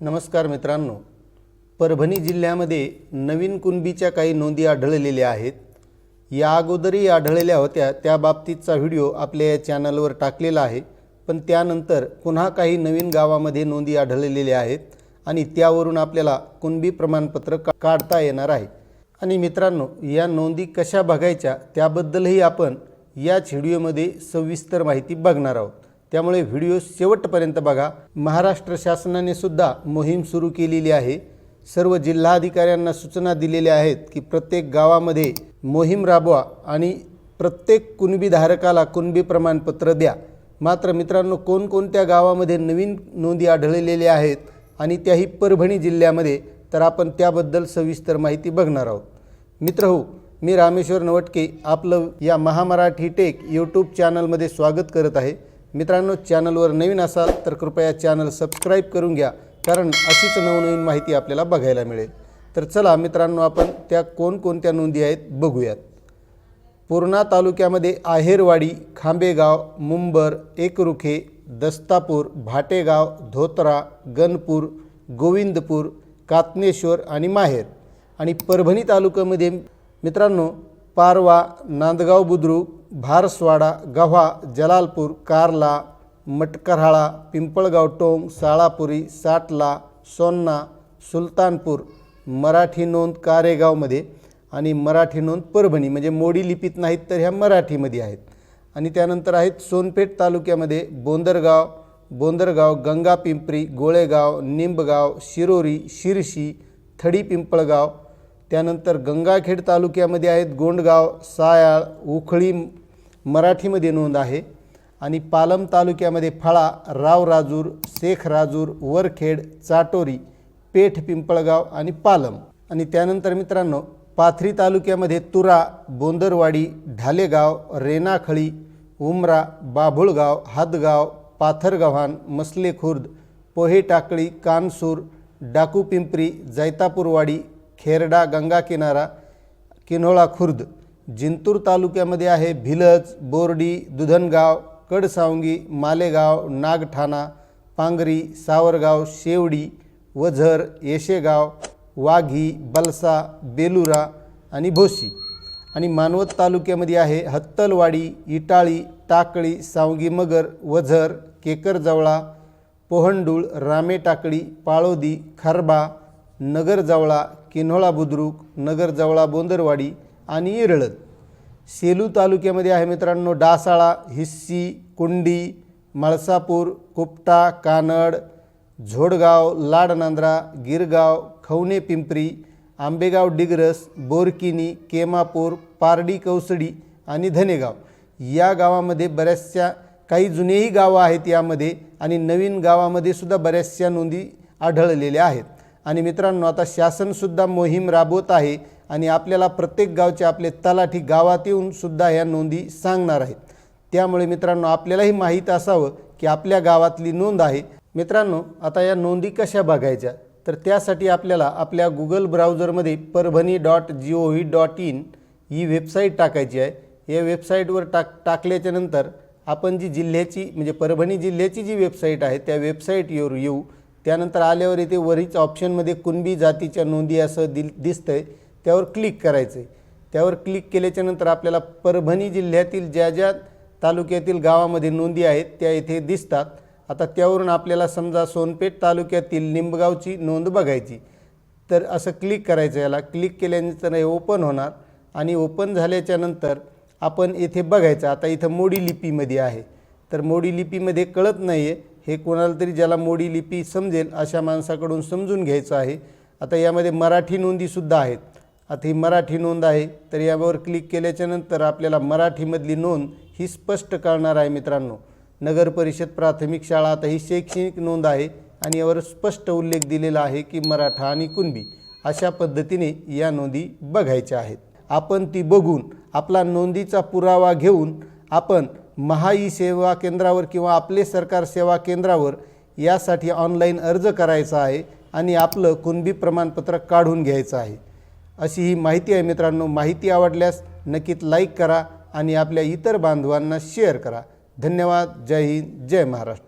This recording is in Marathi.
नमस्कार मित्रांनो. परभणी जिल्ह्यामध्ये नवीन कुणबीच्या काही नोंदी आढळलेल्या आहेत. या अगोदरही आढळलेल्या होत्या त्या बाबतीतचा व्हिडिओ आपल्या या चॅनलवर टाकलेला आहे. पण त्यानंतर पुन्हा काही नवीन गावामध्ये नोंदी आढळलेल्या आहेत आणि त्यावरून आपल्याला कुणबी प्रमाणपत्र का काढता येणार आहे. आणि मित्रांनो या नोंदी कशा बघायच्या त्याबद्दलही आपण याच व्हिडिओमध्ये सविस्तर माहिती बघणार आहोत. त्यामुळे व्हिडिओ शेवटपर्यंत बघा. महाराष्ट्र शासनाने सुद्धा मोहीम सुरू केलेली आहे. सर्व जिल्हाधिकाऱ्यांना सूचना दिलेल्या आहेत की प्रत्येक गावामध्ये मोहीम राबवा आणि प्रत्येक कुणबीधारकाला कुणबी प्रमाणपत्र द्या. मात्र मित्रांनो कोणकोणत्या गावामध्ये नवीन नोंदी आढळलेल्या आहेत आणि त्याही परभणी जिल्ह्यामध्ये तर आपण त्याबद्दल सविस्तर माहिती बघणार आहोत. मित्र हो मी रामेश्वर नवटके आपलं या महामराठी टेक यूट्यूब चॅनलमध्ये स्वागत करत आहे. मित्रांनो चॅनलवर नवीन असाल तर कृपया चॅनल सबस्क्राईब करून घ्या कारण अशीच नवनवीन माहिती आपल्याला बघायला मिळेल. तर चला मित्रांनो आपण त्या कोणकोणत्या नोंदी आहेत बघूयात. पूर्णा तालुक्यामध्ये आहेरवाडी खांबेगाव मुंबर एकरुखे दस्तापूर भाटेगाव धोत्रा गणपूर गोविंदपूर कातनेश्वर आणि माहेर. आणि परभणी तालुक्यामध्ये मित्रांनो पारवा नांदगाव बुद्रुक भारसवाडा गव्हा जलालपूर कारला मटकरहाळा पिंपळगाव टोंग साळापुरी साटला सोन्ना सुलतानपूर मराठी नोंद कारेगावमध्ये आणि मराठी नोंद परभणी म्हणजे मोडी लिपीत नाहीत तर ह्या मराठीमध्ये आहेत. आणि त्यानंतर आहेत सोनपेठ तालुक्यामध्ये बोंदरगाव बोंदरगाव गंगापिंपरी गोळेगाव निंबगाव शिरोरी शिरशी थडी पिंपळगाव त्यानंतर गंगाखेड तालुक्यामध्ये आहेत गोंडगाव सायाळ उखळी मराठीमध्ये नोंद आहे. आणि पालम तालुक्यामध्ये फळा रावराजूर शेखराजूर वरखेड चाटोरी पेठ पिंपळगाव आणि पालम. आणि त्यानंतर मित्रांनो पाथरी तालुक्यामध्ये तुरा बोंदरवाडी ढालेगाव रेणाखळी उमरा बाभुळगाव हादगाव पाथरगव्हाण मसले खुर्द पोहे टाकळी कानसूर डाकू पिंपरी जैतापूरवाडी खेरडा गंगा किनारा किन्होळा खुर्द. जिंतूर तालुक्यामध्ये आहे भिलज बोर्डी दुधनगाव कडसावंगी मालेगाव नागठाणा पांगरी सावरगाव शेवडी वझर येशेगाव वाघी बलसा बेलुरा आणि भोशी. आणि मानवत तालुक्यामध्ये आहे हत्तलवाडी इटाळी टाकळी सावंगी मगर वझर केकरजवळा पोहंडूळ रामे टाकळी पाळोदी खरबा नगरजवळा किन्होळा बुद्रुक नगरजवळा बोंदरवाडी आणि इरळद सेलू तालुक्यामध्ये आहे मित्रांनो डासाळा हिस्सी कुंडी मळसापूर कुपटा कानड झोडगाव लाडनांद्रा गिरगाव खवणे पिंपरी आंबेगाव डिग्रस बोरकिनी केमापूर पारडी कौसडी आणि धनेगाव. या गावामध्ये बऱ्याचशा काही जुनेही गावं आहेत यामध्ये आणि नवीन गावामध्ये सुद्धा बऱ्याचशा नोंदी आढळलेल्या आहेत. आणि मित्रांनो आता शासनसुद्धा मोहीम राबवत आहे आणि आपल्याला प्रत्येक गावचे आपले तलाठी गावात येऊन सुद्धा ह्या नोंदी सांगणार आहेत. त्यामुळे मित्रांनो आपल्यालाही माहीत असावं की आपल्या गावातली नोंद आहे. मित्रांनो आता या नोंदी कशा बघायच्या? तर त्यासाठी आपल्याला आपल्या Google ब्राउझरमध्ये Parbhani dot G O V dot in he website टाकायची आहे. या वेबसाईटवर टाक टाकल्याच्यानंतर आपण जी जिल्ह्याची म्हणजे परभणी जिल्ह्याची जी वेबसाईट आहे त्या वेबसाईटवर येऊ. त्यानंतर आल्यावर इथे वरीच ऑप्शनमध्ये कुणबी जातीच्या नोंदी असं दिल दिसतं आहे त्यावर क्लिक करायचं आहे त्यावर क्लिक केल्याच्यानंतर आपल्याला परभणी जिल्ह्यातील ज्या ज्या तालुक्यातील गावामध्ये नोंदी आहेत त्या इथे दिसतात. आता त्यावरून आपल्याला समजा सोनपेठ तालुक्यातील निंबगावची नोंद बघायची. तर असं क्लिक करायचं याला. क्लिक केल्यानंतर हे ओपन होणार आणि ओपन झाल्याच्यानंतर आपण इथे बघायचं. आता इथं मोडी लिपीमध्ये आहे. तर मोडी लिपीमध्ये कळत नाही आहे हे कोणाला तरी ज्याला मोडी लिपी समजेल अशा माणसाकडून समजून घ्यायचं आहे. आता यामध्ये मराठी नोंदीसुद्धा आहेत. आता ही मराठी नोंद आहे. तर यावर क्लिक केल्याच्यानंतर आपल्याला मराठीमधली नोंद ही स्पष्ट कळणार आहे मित्रांनो. नगर परिषद प्राथमिक शाळा आता ही शैक्षणिक नोंद आहे आणि यावर स्पष्ट उल्लेख दिलेला आहे की मराठा आणि कुणबी अशा पद्धतीने या नोंदी बघायच्या आहेत. आपण ती बघून आपला नोंदीचा पुरावा घेऊन आपण महा ई सेवा केंद्रावर किंवा आपले सरकार सेवा केंद्रावर यासाठी ऑनलाईन अर्ज करायचा आहे आणि आपलं कुणबी प्रमाणपत्र काढून घ्यायचं आहे. अशी ही माहिती आहे मित्रांनो. माहिती आवडल्यास नक्कीच लाईक करा आणि आपल्या इतर बांधवांना शेअर करा. धन्यवाद. जय हिंद. जय महाराष्ट्र.